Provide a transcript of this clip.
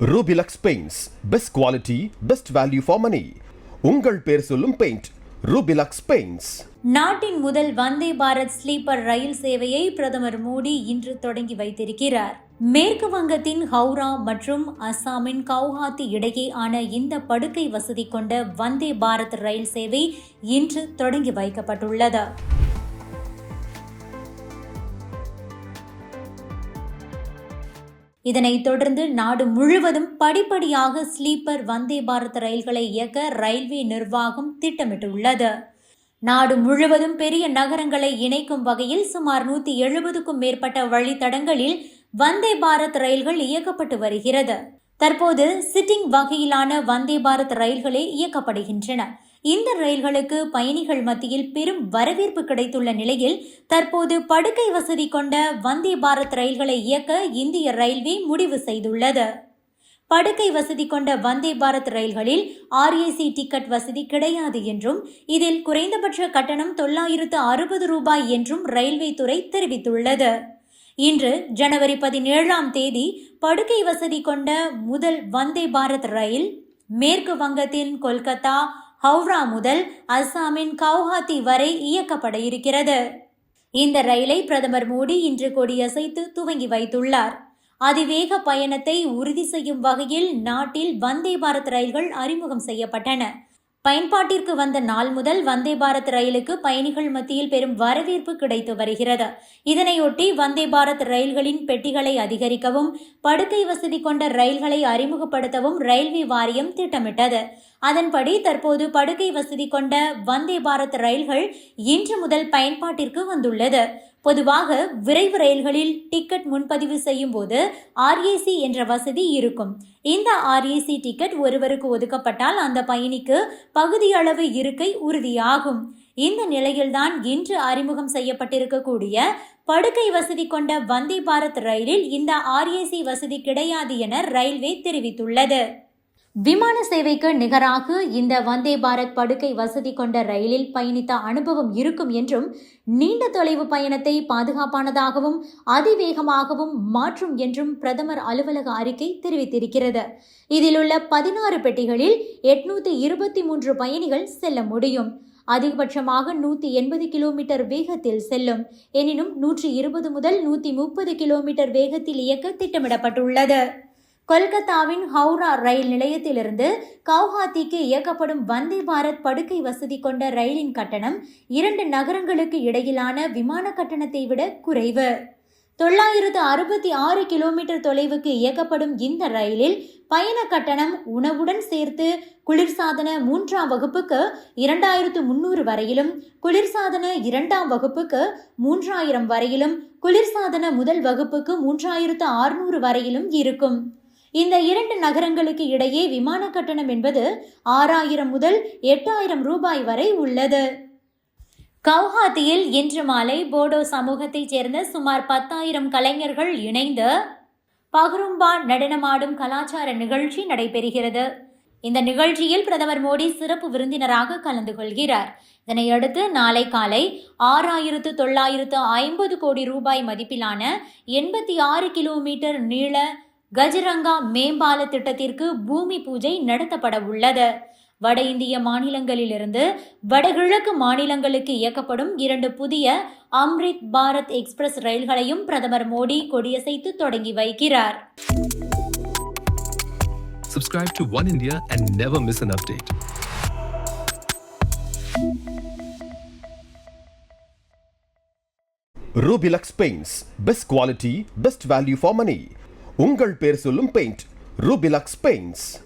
Rubilux paints best quality best value for money உங்கள் பேர் சொல்லும் பெயிண்ட் ரூபிலக்ஸ் பெயிண்ட்ஸ் நாட்டின் முதல் வந்தே பாரத் ஸ்லீப்பர் ரயில் சேவையை பிரதமர் மோடி இன்று தொடங்கி வைத்திருக்கிறார். மேற்கு வங்கத்தின் ஹவுரா மற்றும் அஸ்ஸாமின் கவுஹாத்தி இடையே ஆன இந்த படுக்கை வசதி கொண்ட வந்தே பாரத் ரயில் சேவை இன்று தொடங்கி வைக்கப்பட்டுள்ளது. இதனைத் தொடர்ந்து நாடு முழுவதும் படிப்படியாக ஸ்லீப்பர் வந்தே பாரத் ரயில்களை இயக்க ரயில்வே நிர்வாகம் திட்டமிட்டுள்ளது. நாடு முழுவதும் பெரிய நகரங்களை இணைக்கும் வகையில் சுமார் நூத்தி எழுபதுக்கும் மேற்பட்ட வழித்தடங்களில் வந்தே பாரத் ரயில்கள் இயக்கப்பட்டு வருகிறது. தற்போது சிட்டிங் வகையிலான வந்தே பாரத் ரயில்களே இயக்கப்படுகின்றன. இந்த ரயில்களுக்கு பயணிகள் மத்தியில் பெரும் வரவேற்பு கிடைத்துள்ள நிலையில் தற்போது படுக்கை வசதி கொண்ட வந்தே பாரத் ரயில்களை இயக்க இந்திய ரயில்வே முடிவு செய்துள்ளது. படுக்கை வசதி கொண்ட வந்தே பாரத் ரயில்களில் ஆர்ஏசி டிக்கெட் வசதி கிடையாது என்றும் இதில் குறைந்தபட்ச கட்டணம் தொள்ளாயிரத்து அறுபது ரூபாய் என்றும் ரயில்வே துறை தெரிவித்துள்ளது. இன்று ஜனவரி பதினேழாம் தேதி படுக்கை வசதி கொண்ட முதல் வந்தே பாரத் ரயில் மேற்கு வங்கத்தின் கொல்கத்தா ஹவுரா முதல் அஸ்ஸாமின் கவுஹாத்தி வரை இயக்கப்பட இருக்கிறது. இந்த ரயிலை பிரதமர் மோடி இன்று கொடியசைத்து துவங்கி வைத்துள்ளார். அதிவேக பயணத்தை உறுதி செய்யும் வகையில் நாட்டில் வந்தே பாரத் ரயில்கள் அறிமுகம் செய்யப்பட்டன. பயன்பாட்டிற்கு வந்த நாள் முதல் வந்தே பாரத் ரயிலுக்கு பயணிகள் மத்தியில் பெரும் வரவேற்பு கிடைத்து வருகிறது. இதனையொட்டி வந்தே பாரத் ரயில்களின் பெட்டிகளை அதிகரிக்கவும் படுக்கை வசதி கொண்ட ரயில்களை அறிமுகப்படுத்தவும் ரயில்வே வாரியம் திட்டமிட்டது. அதன்படி தற்போது படுக்கை வசதி கொண்ட வந்தே பாரத் ரயில்கள் இன்று முதல் பயன்பாட்டிற்கு வந்துள்ளது. பொதுவாக விரைவு ரயில்களில் டிக்கெட் முன்பதிவு செய்யும் போது ஆர்ஏசி என்ற வசதி இருக்கும். இந்த ஆர்ஏசி டிக்கெட் ஒருவருக்கு ஒதுக்கப்பட்டால் அந்த பயணிக்கு பகுதியளவு இருக்கை உறுதியாகும். இந்த நிலையில்தான் இன்று அறிமுகம் செய்யப்பட்டிருக்கக்கூடிய படுக்கை வசதி கொண்ட வந்தே பாரத் ரயிலில் இந்த ஆர்ஏசி வசதி கிடையாது என ரயில்வே தெரிவித்துள்ளது. விமான சேவைக்கு நிகராக இந்த வந்தே பாரத் படுக்கை வசதி கொண்ட ரயிலில் பயணித்த அனுபவம் இருக்கும் என்றும் நீண்ட தொலைவு பயணத்தை பாதுகாப்பானதாகவும் அதிவேகமாகவும் மாற்றும் என்றும் பிரதமர் அலுவலக அறிக்கை தெரிவித்திருக்கிறது. இதில் உள்ள பதினாறு பெட்டிகளில் எட்நூத்தி இருபத்தி மூன்று பயணிகள் செல்ல முடியும். அதிகபட்சமாக நூற்றி எண்பது கிலோமீட்டர் வேகத்தில் செல்லும். எனினும் நூற்றி இருபது முதல் நூற்றி முப்பது கிலோமீட்டர் வேகத்தில் இயக்க திட்டமிடப்பட்டுள்ளது. கொல்கத்தாவின் ஹவுரா ரயில் நிலையத்திலிருந்து கவுஹாத்திக்கு இயக்கப்படும் வந்தே பாரத் படுக்கை வசதி கொண்ட ரயிலின் கட்டணம் இரண்டு நகரங்களுக்கு இடையிலான விமான கட்டணத்தை விட குறைவு. தொள்ளாயிரத்து அறுபத்தி ஆறு கிலோமீட்டர் தொலைவுக்கு இயக்கப்படும் இந்த ரயிலில் பயண கட்டணம் உணவுடன் சேர்த்து குளிர்சாதன மூன்றாம் வகுப்புக்கு இரண்டாயிரத்து முன்னூறு வரையிலும் குளிர்சாதன இரண்டாம் வகுப்புக்கு மூன்றாயிரம் வரையிலும் குளிர்சாதன முதல் வகுப்புக்கு மூன்றாயிரத்து ஆறுநூறு வரையிலும் இருக்கும். இந்த இரண்டு நகரங்களுக்கு இடையே விமான கட்டணம் என்பது ஆறாயிரம் முதல் எட்டாயிரம் ரூபாய் வரை உள்ளது. கவுஹாத்தியில் இன்று மாலை போடோ சமூகத்தைச் சேர்ந்த சுமார் பத்தாயிரம் கலைஞர்கள் இணைந்து பகரும்பா நடனமாடும் கலாச்சார நிகழ்ச்சி நடைபெறுகிறது. இந்த நிகழ்ச்சியில் பிரதமர் மோடி சிறப்பு விருந்தினராக கலந்து கொள்கிறார். இதனையடுத்து நாளை காலை ஆறாயிரத்து தொள்ளாயிரத்து ஐம்பது கோடி ரூபாய் மதிப்பிலான எண்பத்தி ஆறு கிலோமீட்டர் நீள கஜரங்கா மேம்பால திட்டத்திற்கு பூமி பூஜை நடத்தப்பட உள்ளது வட இந்திய மாநிலங்களிலிருந்து வடகிழக்கு மாநிலங்களுக்கு இயக்கப்படும் இரண்டு புதிய அம்ரித் பாரத் எக்ஸ்பிரஸ் ரயில்களையும் பிரதமர் மோடி கொடியசைத்து தொடங்கி வைக்கிறார். Subscribe to One India and never miss an update. Rubilux paints best quality best value for money உங்கள் பேர் சொல்லும் பெயிண்ட். ரூபிலக்ஸ் பெயிண்ட்ஸ்.